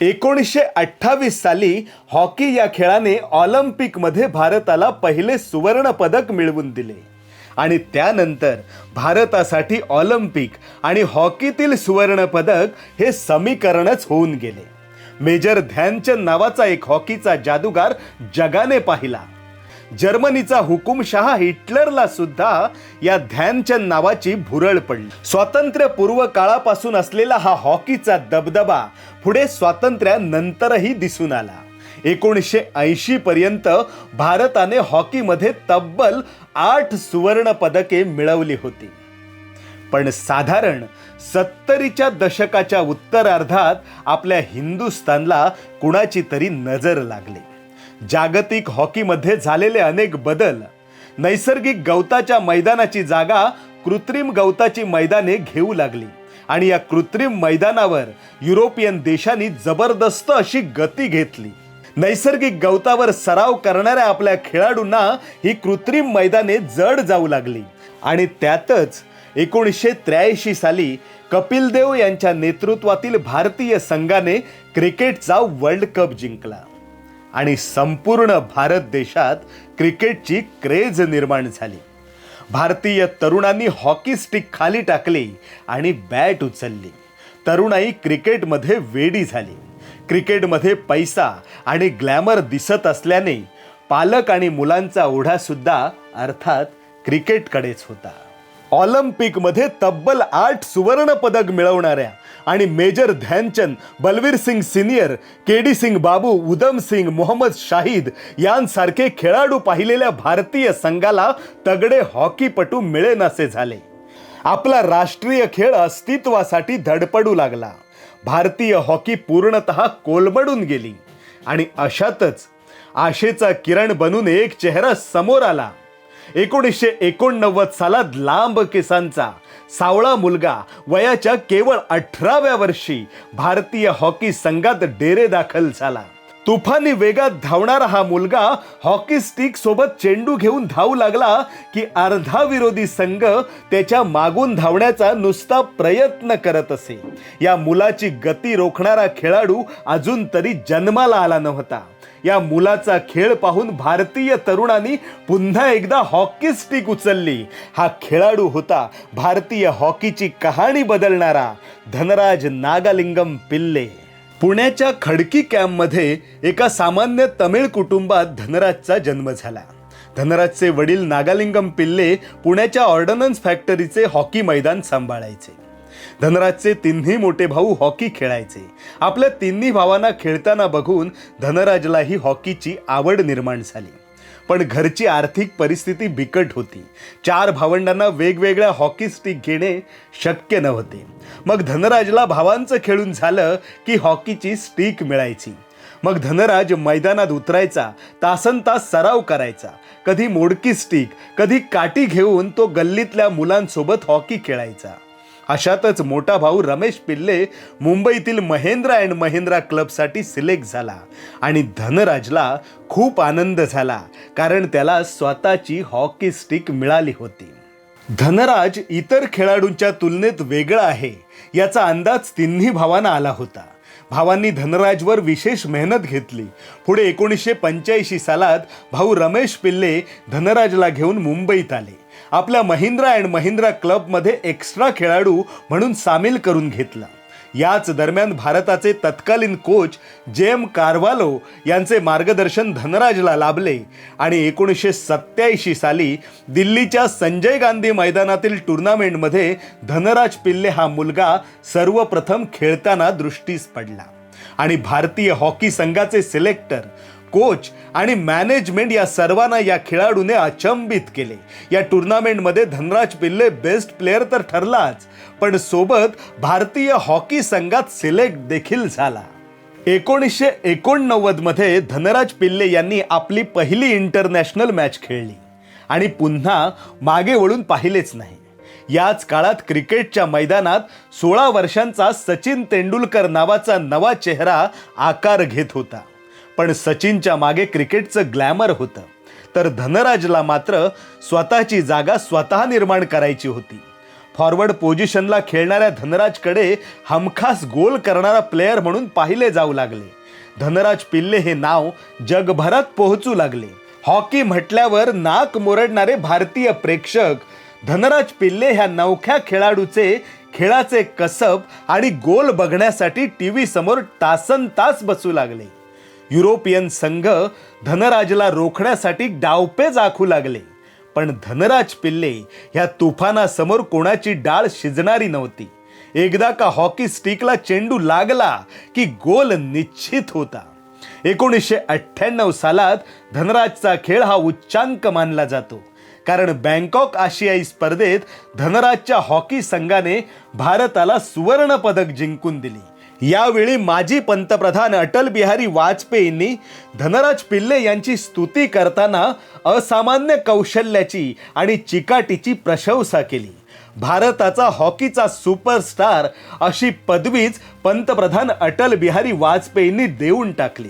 एकोणीसशे अठ्ठावीस साली हॉकी या खेळाने ऑलिम्पिकमध्ये भारताला पहिले सुवर्ण पदक मिळवून दिले. आणि त्यानंतर भारतासाठी ऑलिम्पिक आणि हॉकीतील सुवर्ण पदक हे समीकरणच होऊन गेले. मेजर ध्यानचंद नावाचा एक हॉकीचा जादूगार जगाने पाहिला. जर्मनीचा हुकुमशहा हिटलरला सुद्धा या ध्यानचंद नावाची भुरळ पडली. स्वातंत्र्यपूर्व काळापासून असलेला हा हॉकीचा दबदबा पुढे स्वातंत्र्यानंतरही दिसून आला. एकोणीसशे ऐंशी पर्यंत भारताने हॉकीमध्ये तब्बल आठ सुवर्ण पदके मिळवली होती. पण साधारण सत्तरीच्या दशकाच्या उत्तरार्धात आपल्या हिंदुस्थानला कुणाची तरी नजर लागली. जागतिक हॉकीमध्ये झालेले अनेक बदल नैसर्गिक गवताच्या मैदानाची जागा कृत्रिम गवताची मैदाने घेऊ लागली. आणि या कृत्रिम मैदानावर युरोपियन देशांनी जबरदस्त अशी गती घेतली. नैसर्गिक गवतावर सराव करणाऱ्या आपल्या खेळाडूंना ही कृत्रिम मैदाने जड जाऊ लागली. आणि त्यातच एकोणीसशे त्र्याऐंशी साली कपिल देव यांच्या नेतृत्वातील भारतीय संघाने क्रिकेटचा वर्ल्ड कप जिंकला. आणि संपूर्ण भारत देशात क्रिकेटची क्रेज निर्माण झाली. भारतीय तरुणांनी हॉकी स्टिक खाली टाकली आणि बॅट उचलली. तरुणाई क्रिकेटमध्ये वेडी झाली. क्रिकेटमध्ये पैसा आणि ग्लॅमर दिसत असल्याने पालक आणि मुलांचा ओढासुद्धा अर्थात क्रिकेटकडेच होता. ऑलिम्पिकमध्ये तब्बल आठ सुवर्ण पदक मिळवणाऱ्या आणि major Dhyanchand Balbir Singh senior K D Singh Babu Udham Singh Mohammed Shahid यांसारखे खेळाडू पाहिलेल्या भारतीय संघाला तगडे हॉकीपटू मिळेनासे झाले. आपला राष्ट्रीय खेळ अस्तित्वासाठी धडपडू लागला. भारतीय हॉकी पूर्णतः कोलमडून गेली आणि अशातच आशेचा किरण बनून एक चेहरा समोर आला. एकोणीसशे एकोणनव्वद सालात लांब केसांचा सावळा मुलगा वयाच्या केवळ अठराव्या वर्षी भारतीय हॉकी संघात डेरे दाखल झाला. तुफानी वेगात धावणारा हा मुलगा हॉकी स्टिक सोबत चेंडू घेऊन धावू लागला की अर्धा विरोधी संघ त्याच्या मागून धावण्याचा नुसता प्रयत्न करत असे. या मुलाची गती रोखणारा खेळाडू अजून तरी जन्माला आला नव्हता. या मुलाचा खेळ पाहून भारतीय तरुणांनी पुन्हा एकदा हॉकी स्टिक उचलली. हा खेळाडू होता भारतीय हॉकीची कहाणी बदलणारा धनराज नागालिंगम पिल्ले. पुण्याच्या खडकी कॅम्पमध्ये एका सामान्य तमिळ कुटुंबात धनराजचा जन्म झाला. धनराजचे वडील नागालिंगम पिल्ले पुण्याच्या ऑर्डनन्स फॅक्टरीचे हॉकी मैदान सांभाळायचे. धनराजचे तिन्ही मोठे भाऊ हॉकी खेळायचे. आपल्या तिन्ही भावांना खेळताना बघून धनराजलाही हॉकीची आवड निर्माण झाली. पण घरची आर्थिक परिस्थिती बिकट होती. चार भावंडांना वेगवेगळ्या हॉकी स्टिक घेणे शक्य नव्हते. मग धनराजला भावांचं खेळून झालं की हॉकीची स्टिक मिळायची. मग धनराज मैदानात उतरायचा तासन तास सराव करायचा. कधी मोडकी स्टिक कधी काठी घेऊन तो गल्लीतल्या मुलांसोबत हॉकी खेळायचा. अशातच मोठा भाऊ रमेश पिल्ले मुंबईतील महेंद्रा अँड महेंद्रा क्लबसाठी सिलेक्ट झाला आणि धनराजला खूप आनंद झाला कारण त्याला स्वतःची हॉकी स्टिक मिळाली होती. धनराज इतर खेळाडूंच्या तुलनेत वेगळा आहे याचा अंदाज तिन्ही भावांना आला होता. भावांनी धनराजवर विशेष मेहनत घेतली. पुढे एकोणीसशे पंच्याऐंशी सालात भाऊ रमेश पिल्ले धनराजला घेऊन मुंबईत आले. आपल्या महिंद्रा अँड महिंद्रा क्लबमध्ये एक्स्ट्रा खेळाडू म्हणून सामील करून घेतला. याच दरम्यान भारताचे तत्कालीन कोच जेम कारवालो यांचे मार्गदर्शन धनराजला लाभले आणि एकोणीसशे सत्याऐंशी साली दिल्लीच्या संजय गांधी मैदानातील टुर्नामेंटमध्ये धनराज पिल्ले हा मुलगा सर्वप्रथम खेळताना दृष्टीस पडला. आणि भारतीय हॉकी संघाचे सिलेक्टर कोच आणि मॅनेजमेंट या सर्वांना या खेळाडूने अचंबित केले. या टुर्नामेंटमध्ये धनराज पिल्ले बेस्ट प्लेअर तर ठरलाच पण सोबत भारतीय हॉकी संघात सिलेक्ट देखील झाला. एकोणीसशे एकोणनव्वदमध्ये धनराज पिल्ले यांनी आपली पहिली इंटरनॅशनल मॅच खेळली. आणि पुन्हा मागे वळून पाहिलेच नाही. याच काळात क्रिकेटच्या मैदानात सोळा वर्षांचा सचिन तेंडुलकर नावाचा नवा चेहरा आकार घेत होता. पण सचिनच्या मागे क्रिकेटचं ग्लॅमर होतं. तर धनराजला मात्र स्वतःची जागा स्वतः निर्माण करायची होती. फॉरवर्ड पोझिशनला खेळणाऱ्या धनराजकडे हमखास गोल करणारा प्लेयर म्हणून पाहिले जाऊ लागले. धनराज पिल्ले हे नाव जगभरात पोहोचू लागले. हॉकी म्हटल्यावर नाक मोरडणारे भारतीय प्रेक्षक धनराज पिल्ले ह्या नवख्या खेळाडूचे खेळाचे कसब आणि गोल बघण्यासाठी टी व्ही समोर तासन तास बसू लागले. युरोपियन संघ धनराजला रोखण्यासाठी डावपेच आखू लागले. पण धनराज पिल्ले ह्या तुफानासमोर कोणाची डाळ शिजणारी नव्हती. एकदा का हॉकी स्टिकला चेंडू लागला की गोल निश्चित होता. एकोणीसशे अठ्ठ्याण्णव सालात धनराजचा खेळ हा उच्चांक मानला जातो. कारण बँकॉक आशियाई स्पर्धेत धनराजच्या हॉकी संघाने भारताला सुवर्णपदक जिंकून दिली. यावेळी माजी पंतप्रधान अटल बिहारी वाजपेयींनी धनराज पिल्ले यांची स्तुती करताना असामान्य कौशल्याची आणि चिकाटीची प्रशंसा केली. भारताचा हॉकीचा सुपरस्टार अशी पदवीच पंतप्रधान अटल बिहारी वाजपेयींनी देऊन टाकली.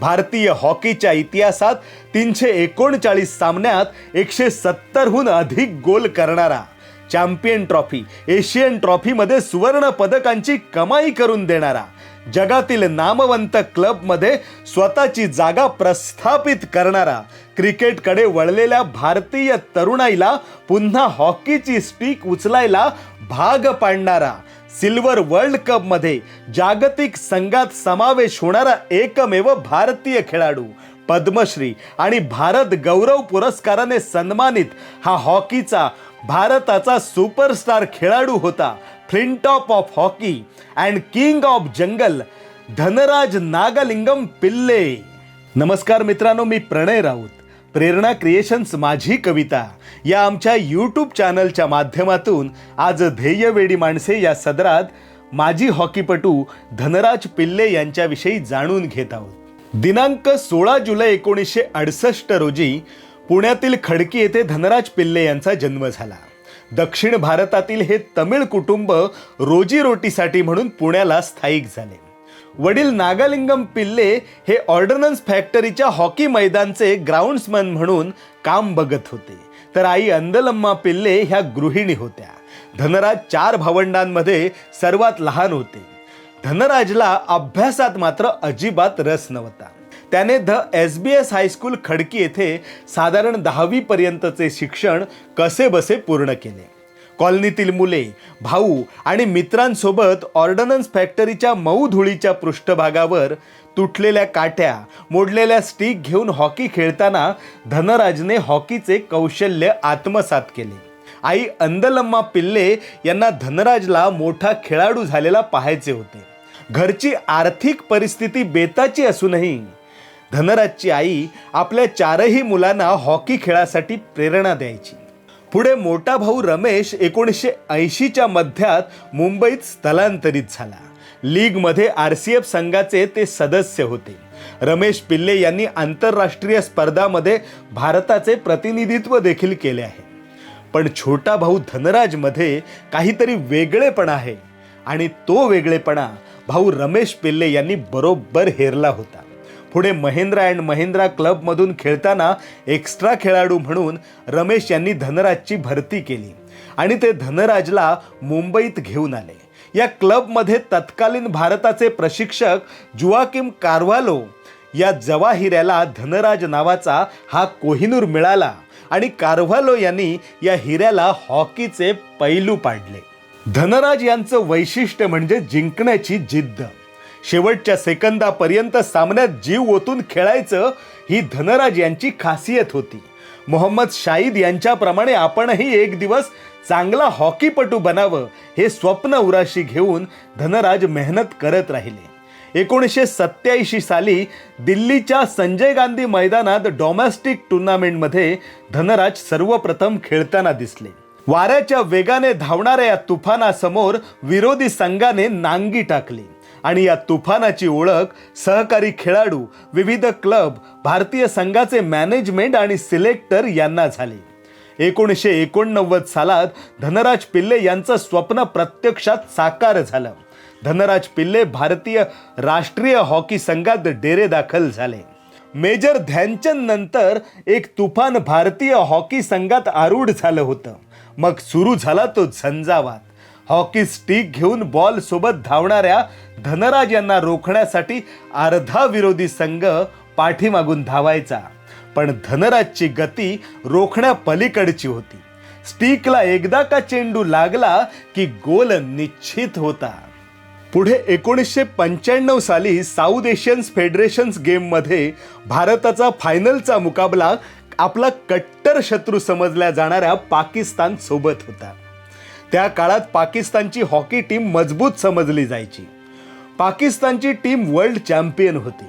भारतीय हॉकीच्या इतिहासात तीनशे एकोणचाळीस सामन्यात एकशे सत्तरहून अधिक गोल करणारा चॅम्पियन ट्रॉफी एशियन ट्रॉफीमध्ये सुवर्ण पदकांची कमाई करून देणारा जगातील नामवंत क्लबमध्ये स्वतःची जागा प्रस्थापित करणारा क्रिकेटकडे वळलेल्या भारतीय तरुणाईला पुन्हा हॉकीची स्टीक उचलायला भाग पाडणारा सिल्वर वर्ल्ड कपमध्ये जागतिक संघात समावेश होणारा एकमेव भारतीय खेळाडू पद्मश्री आणि भारत गौरव पुरस्काराने सन्मानित हा हॉकीचा भारताचा सुपरस्टार खेळाडू होता Flintoff of hockey and king of jungle Dhanraj Nagalingam Pillay. नमस्कार मित्रांनो मी प्रणय राऊत. प्रेरणा क्रिएशन्स माझी कविता या आमच्या यूट्यूब चॅनलच्या माध्यमातून आज ध्येयवेडी माणसे या सदरात माजी हॉकीपटू धनराज पिल्ले यांच्याविषयी जाणून घेत आहोत. दिनांक सोळा जुलै एकोणीसशे अडसष्ट रोजी पुण्यातील खडकी येथे धनराज पिल्ले यांचा जन्म झाला. दक्षिण भारतातील हे तमिळ कुटुंब रोजीरोटीसाठी म्हणून पुण्याला स्थायिक झाले. वडील नागालिंगम पिल्ले हे ऑर्डनन्स फॅक्टरीच्या हॉकी मैदानचे ग्राउंड्समन म्हणून काम बघत होते. तर आई अंदलम्मा पिल्ले ह्या गृहिणी होत्या. धनराज चार भावंडांमध्ये सर्वात लहान होते. धनराजला अभ्यासात मात्र अजिबात रस नव्हता. त्याने the S B S high school Khadki येथे साधारण दहावीपर्यंतचे शिक्षण कसेबसे पूर्ण केले? कॉलनीतील मुले भाऊ आणि मित्रांसोबत ऑर्डनन्स फॅक्टरीच्या मऊ धुळीच्या पृष्ठभागावर तुटलेल्या काठ्या मोडलेल्या स्टिक घेऊन हॉकी खेळताना धनराजने हॉकीचे कौशल्य आत्मसात केले. आई अंदलम्मा पिल्ले यांना धनराजला मोठा खेळाडू झालेला पाहायचे होते. घरची आर्थिक परिस्थिती बेताची असूनही धनराजची आई आपल्या चारही मुलांना हॉकी खेळासाठी प्रेरणा द्यायची. पुढे मोठा भाऊ रमेश एकोणीसशे ऐंशीच्या मध्यात मुंबईत स्थलांतरित झाला. लीगमध्ये आर सी एफ संघाचे ते सदस्य होते. रमेश पिल्ले यांनी आंतरराष्ट्रीय स्पर्धामध्ये भारताचे प्रतिनिधित्व देखील केले आहे. पण छोटा भाऊ धनराजमध्ये काहीतरी वेगळेपणा आहे आणि तो वेगळेपणा भाऊ रमेश पिल्ले यांनी बरोबर हेरला होता. पुढे महेंद्रा अँड महेंद्रा क्लबमधून खेळताना एक्स्ट्रा खेळाडू म्हणून रमेश यांनी धनराजची भरती केली. आणि ते धनराजला मुंबईत घेऊन आले. या क्लबमध्ये तत्कालीन भारताचे प्रशिक्षक जुवाकिम कार्वालो या जवाहिऱ्याला धनराज नावाचा हा कोहिनूर मिळाला आणि कार्व्हालो यांनी या हिऱ्याला हॉकीचे पैलू पाडले. धनराज यांचं वैशिष्ट्य म्हणजे जिंकण्याची जिद्द. शेवटच्या सेकंदापर्यंत सामन्यात जीव ओतून खेळायचं ही धनराज यांची खासियत होती. मोहम्मद शाहिद यांच्याप्रमाणे आपणही एक दिवस चांगला हॉकीपटू बनावं हे स्वप्न उराशी घेऊन धनराज मेहनत करत राहिले. एकोणीसशे सत्याऐंशी साली दिल्लीच्या संजय गांधी मैदानात डॉमेस्टिक टुर्नामेंटमध्ये धनराज सर्वप्रथम खेळताना दिसले. वाऱ्याच्या वेगाने धावणाऱ्या या तुफानासमोर विरोधी संघाने नांगी टाकली. आणि या तुफानाची ओळख सहकारी खेळाडू विविध क्लब भारतीय संघाचे मॅनेजमेंट आणि सिलेक्टर यांना झाली. एकोणीसशे एकोणनव्वद सालात धनराज पिल्ले यांचं स्वप्न प्रत्यक्षात साकार झालं. धनराज पिल्ले भारतीय राष्ट्रीय हॉकी संघात डेरे दाखल झाले. मेजर ध्यानचंद नंतर एक तुफान भारतीय हॉकी संघात आरूढ झालं होतं. मग सुरू झाला तो झंझावात. हॉकी स्टिक घेऊन बॉल सोबत धावणाऱ्या धनराज यांना रोखण्यासाठी अर्धा विरोधी संघ पाठीमागून धावायचा. पण धनराजची गती रोखण्या पलीकडची होती. स्टिकला एकदा का चेंडू लागला की गोल निश्चित होता. पुढे एकोणीसशे पंच्याण्णव साली साऊथ एशियन्स फेडरेशन्स गेममध्ये भारताचा फायनलचा मुकाबला आपला कट्टर शत्रू समजल्या जाणाऱ्या पाकिस्तान सोबत होता. त्या काळात पाकिस्तानची हॉकी टीम मजबूत समजली जायची. पाकिस्तानची टीम वर्ल्ड चॅम्पियन होती.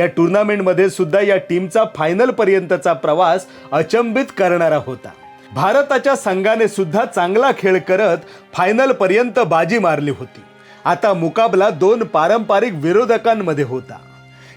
या टुर्नामेंटमध्ये सुद्धा या टीमचा फायनल पर्यंतचा प्रवास अचंबित करणारा होता. भारताच्या संघाने सुद्धा चांगला खेळ करत फायनल पर्यंत बाजी मारली होती. आता मुकाबला दोन पारंपरिक विरोधकांमध्ये होता.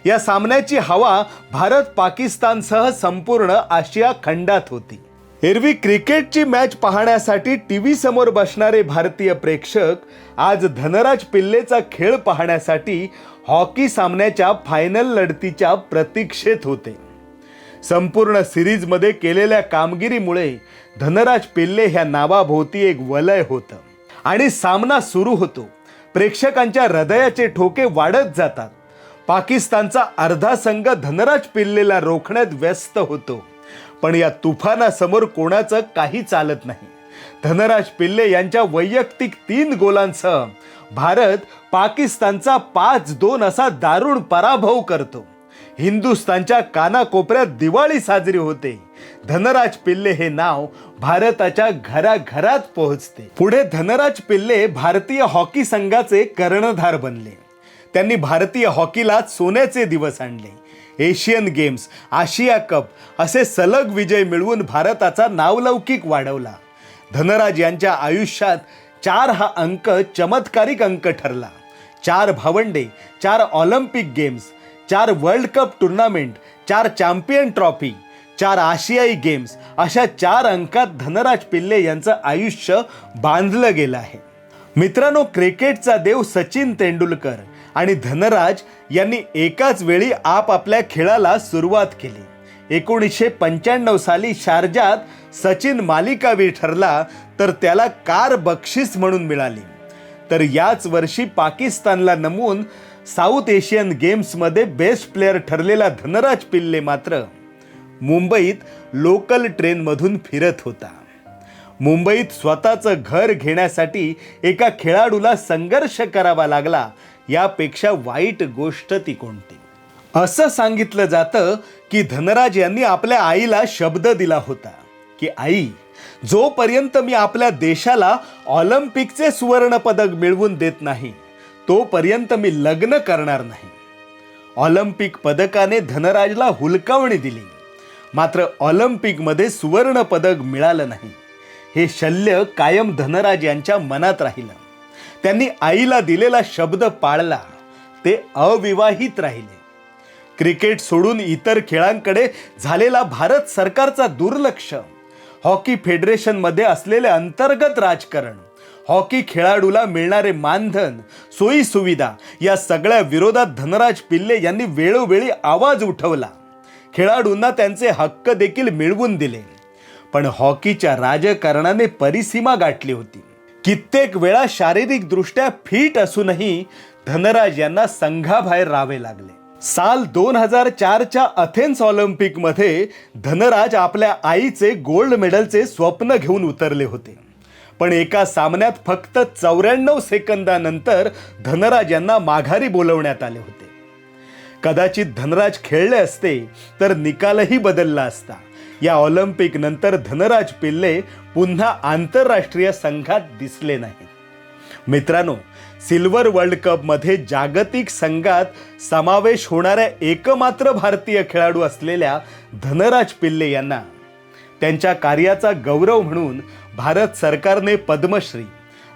या सामन्याची हवा भारत पाकिस्तानसह संपूर्ण आशिया खंडात होती. एरवी क्रिकेटची मॅच पाहण्यासाठी टी व्ही समोर बसणारे भारतीय प्रेक्षक आज धनराज पिल्लेचा खेळ पाहण्यासाठी हॉकी सामन्याच्या फायनल लढतीच्या प्रतीक्षेत होते. संपूर्ण सिरीजमध्ये केलेल्या कामगिरीमुळे धनराज पिल्ले ह्या नावाभोवती एक वलय होतं. आणि सामना सुरू होतो. प्रेक्षकांच्या हृदयाचे ठोके वाढत जातात. पाकिस्तानचा अर्धा संघ धनराज पिल्लेला रोखण्यात व्यस्त होतो. पण या तुफानासमोर कोणाचं काही चालत नाही. धनराज पिल्ले यांच्या वैयक्तिक तीन गोलांसह भारत पाकिस्तानचा पाच दोन असा दारुण पराभव करतो. हिंदुस्थानच्या कानाकोपऱ्यात दिवाळी साजरी होते. धनराज पिल्ले हे नाव भारताच्या घराघरात पोहोचते. पुढे धनराज पिल्ले भारतीय हॉकी संघाचे कर्णधार बनले. त्यांनी भारतीय हॉकीला सोन्याचे दिवस आणले. एशियन गेम्स आशिया कप असे सलग विजय मिळवून भारताचा नावलौकिक वाढवला. धनराज यांच्या आयुष्यात चार हा अंक चमत्कारिक अंक ठरला. चार भावंडे चार ऑलिम्पिक गेम्स चार वर्ल्ड कप टुर्नामेंट चार चॅम्पियन ट्रॉफी चार आशियाई गेम्स अशा चार अंकात धनराज पिल्ले यांचं आयुष्य बांधलं गेलं आहे. मित्रांनो क्रिकेटचा देव सचिन तेंडुलकर आणि धनराज यांनी एकाच वेळी आपापल्या खेळाला सुरुवात केली. एकोणीसशे पंच्याण्णव साली शारजात सचिन मालिकावीर ठरला तर त्याला कार बक्षीस म्हणून मिळाली. तर याच वर्षी पाकिस्तानला नमवून साऊथ एशियन गेम्समध्ये बेस्ट प्लेअर ठरलेला धनराज पिल्ले मात्र मुंबईत लोकल ट्रेनमधून फिरत होता. मुंबईत स्वतःचं घर घेण्यासाठी एका खेळाडूला संघर्ष करावा लागला यापेक्षा वाईट गोष्ट ती कोणती? असं सांगितलं जातं की धनराज यांनी आपल्या आईला शब्द दिला होता की आई जोपर्यंत मी आपल्या देशाला ऑलिम्पिकचे सुवर्ण पदक मिळवून देत नाही तोपर्यंत मी लग्न करणार नाही. ऑलिम्पिक पदकाने धनराजला हुलकावणी दिली. मात्र ऑलिम्पिकमध्ये सुवर्ण पदक मिळालं नाही. हे शल्य कायम धनराज यांच्या मनात राहिलं. त्यांनी आईला दिलेला शब्द पाळला. ते अविवाहित राहिले. क्रिकेट सोडून इतर खेळांकडे झालेला भारत सरकारचा दुर्लक्ष हॉकी फेडरेशनमध्ये असलेले अंतर्गत राजकारण हॉकी खेळाडूला मिळणारे मानधन सोयी सुविधा या सगळ्या विरोधात धनराज पिल्ले यांनी वेळोवेळी आवाज उठवला. खेळाडूंना त्यांचे हक्क देखील मिळवून दिले. पण हॉकीच्या राजकारणाने परिसीमा गाठली होती. कित्येक वेळा शारीरिक दृष्ट्या फिट असूनही धनराज यांना संघाबाहेर राहावे लागले. साल दोन हजार चारच्या अथेन्स ऑलिम्पिकमध्ये धनराज आपल्या आईचे गोल्ड मेडलचे स्वप्न घेऊन उतरले होते. पण एका सामन्यात फक्त चौऱ्याण्णव सेकंदानंतर धनराज यांना माघारी बोलवण्यात आले होते. कदाचित धनराज खेळले असते तर निकालही बदलला असता. या ऑलिम्पिक नंतर धनराज पिल्ले पुन्हा आंतरराष्ट्रीय संघात दिसले नाही मित्रांनो सिल्वर वर्ल्ड कपमध्ये जागतिक संघात समावेश होणाऱ्या एकमात्र भारतीय खेळाडू असलेल्या धनराज पिल्ले यांना त्यांच्या कार्याचा गौरव म्हणून भारत सरकारने पद्मश्री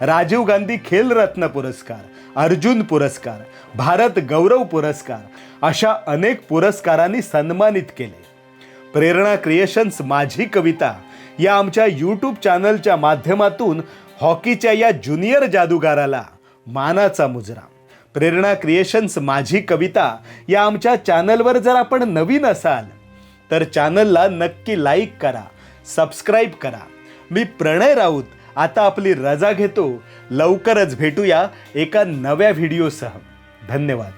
राजीव गांधी खेलरत्न पुरस्कार अर्जुन पुरस्कार भारत गौरव पुरस्कार अशा अनेक पुरस्कारांनी सन्मानित केले. प्रेरणा क्रिएशन्स माझी कविता या आमच्या यूट्यूब चॅनलच्या माध्यमातून हॉकीच्या या ज्युनियर जादूगाराला मानाचा मुजरा. प्रेरणा क्रिएशन्स माझी कविता या आमच्या चॅनलवर जर आपण नवीन असाल तर चॅनलला नक्की लाईक करा सबस्क्राईब करा. मी प्रणय राऊत आता आपली रजा घेतो. लवकरच भेटूया एका नव्या व्हिडिओसह धन्यवाद.